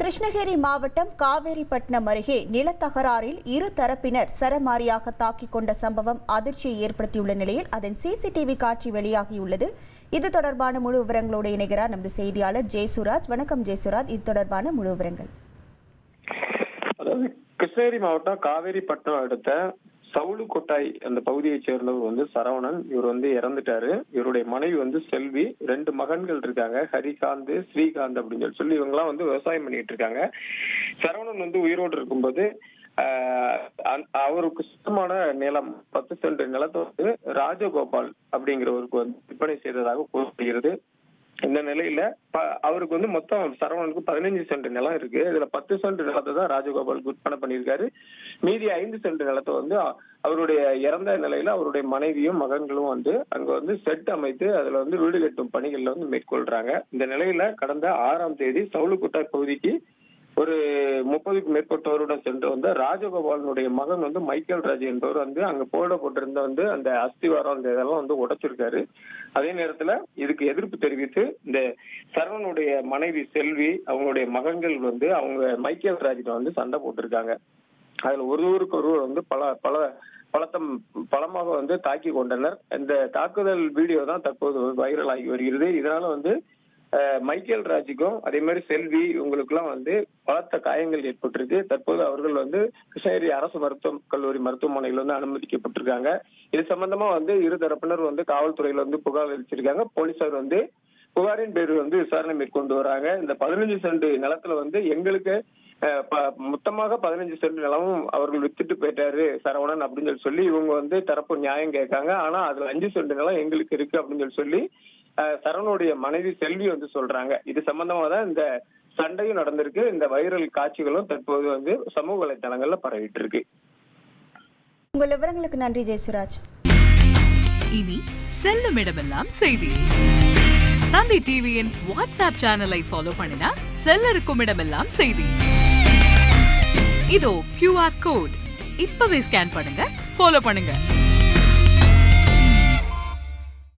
கிருஷ்ணகிரி மாவட்டம் காவேரிப்பட்டினம் அருகே நிலத்தகராறில் இரு தரப்பினர் சரமாரியாக தாக்கிக் கொண்ட சம்பவம் அதிர்ச்சியை ஏற்படுத்தியுள்ள நிலையில் அதன் சிசிடிவி காட்சி வெளியாகியுள்ளது. இது தொடர்பான முழு விவரங்களோடு இணைகிறார் நமது செய்தியாளர் ஜெயசுராஜ். வணக்கம் ஜெயசுராஜ். இது தொடர்பான முழு விவரங்கள். கிருஷ்ணகிரி மாவட்டம் காவேரிப்பட்டினம் அடுத்த சவுளுக்கொட்டாய் அந்த பகுதியைச் சேர்ந்தவர் வந்து சரவணன். இவர் வந்து இறந்துட்டாரு. இவருடைய மனைவி வந்து செல்வி. ரெண்டு மகன்கள் இருக்காங்க. ஹரிகாந்த் ஸ்ரீகாந்த் அப்படின்னு சொல்லி சொல்லி இவங்கெல்லாம் வந்து விவசாயம் பண்ணிட்டு இருக்காங்க. சரவணன் வந்து உயிரோடு இருக்கும்போது அவருக்கு சுத்தமான நிலம் பத்து சென்ட் நிலத்தை வந்து ராஜகோபால் அப்படிங்கிறவருக்கு வந்து விற்பனை செய்ததாக கூறப்படுகிறது. இந்த நிலையில ப- அவருக்கு வந்து மொத்தம் சரவணனுக்கு பதினஞ்சு சென்ட் நிலம் இருக்கு. இதுல பத்து சென்ட் நிலத்தை தான் ராஜகோபால் விற்பனை பண்ணியிருக்காரு. மீதி ஐந்து சென்ட் நிலத்தை வந்து அவருடைய இறந்த நிலையில அவருடைய மனைவியும் மகன்களும் வந்து அங்க வந்து செட் அமைத்து அதுல வந்து வீடு கட்டும் பணிகள்ல வந்து மேற்கொள்றாங்க. இந்த நிலையில கடந்த ஆறாம் தேதி சவுளுக்குட்டா பகுதிக்கு ஒரு முப்பதுக்கு மேற்பட்டவருடன் சென்று வந்த ராஜகோபாலனுடைய மகன் வந்து மைக்கேல் ராஜ் என்பவர் வந்து அங்க போடப்பட்டிருந்த வந்து அந்த அஸ்திவாரம் அந்த இதெல்லாம் வந்து உடைச்சிருக்காரு. அதே நேரத்துல இதுக்கு எதிர்ப்பு தெரிவித்து இந்த சரவணனுடைய மனைவி செல்வி அவங்களுடைய மகன்கள் வந்து அவங்க மைக்கேல் ராஜிட்ட வந்து சண்டை போட்டிருக்காங்க. அதுல ஒருவருக்கு ஒருவர் வந்து பல பல பலத்தம் பலமாக வந்து தாக்கி கொண்டனர். இந்த தாக்குதல் வீடியோ தான் தற்போது வைரல் ஆகி வருகிறது. இதனால வந்து மைக்கேல் ராஜுக்கும் அதே மாதிரி செல்வி இவங்களுக்குலாம் வந்து பலத்த காயங்கள் ஏற்பட்டிருக்கு. தற்போது அவர்கள் வந்து கிருஷ்ணகிரி அரசு மருத்துவ கல்லூரி மருத்துவமனையில் வந்து அனுமதிக்கப்பட்டிருக்காங்க. இது சம்பந்தமா வந்து இரு தரப்பினர் வந்து காவல்துறையில வந்து புகார் அளிச்சிருக்காங்க. போலீசார் வந்து புகாரின் பேர் வந்து விசாரணை மேற்கொண்டு வராங்க. இந்த பதினஞ்சு சென்ட் நிலத்துல வந்து எங்களுக்கு ப- மொத்தமாக பதினஞ்சு சென்ட் நிலமும் அவர்கள் வித்துட்டு போயிட்டாரு சரவணன் அப்படின்னு சொல்லி சொல்லி இவங்க வந்து தரப்பு நியாயம் கேட்காங்க. ஆனா அதுல அஞ்சு சென்ட் நிலம் எங்களுக்கு இருக்கு அப்படின்னு சொல்லி சொல்லி சரவணுடைய மனைவி செல்வி வந்து சொல்றாங்க. இது சம்பந்தமா தான் இந்த சண்டையும் நடந்திருக்கு. இந்த வைரல் காட்சிகளும் தற்போது வந்து சமூக வலைத்தளங்கள்ல பரவிட்டு இருக்கு உங்கள் விவரங்களுக்கு நன்றி ஜெயசுராஜ். இனி செல்லும் இடமெல்லாம் செய்தி. தந்தி டிவியின் வாட்ஸ்அப் சேனலை ஃபாலோ பண்ணினா செல்ல இருக்கும் இடமெல்லாம் செய்தி. இதோ கியூஆர் கோட் இப்பவே ஸ்கேன் பண்ணுங்க ஃபாலோ பண்ணுங்க.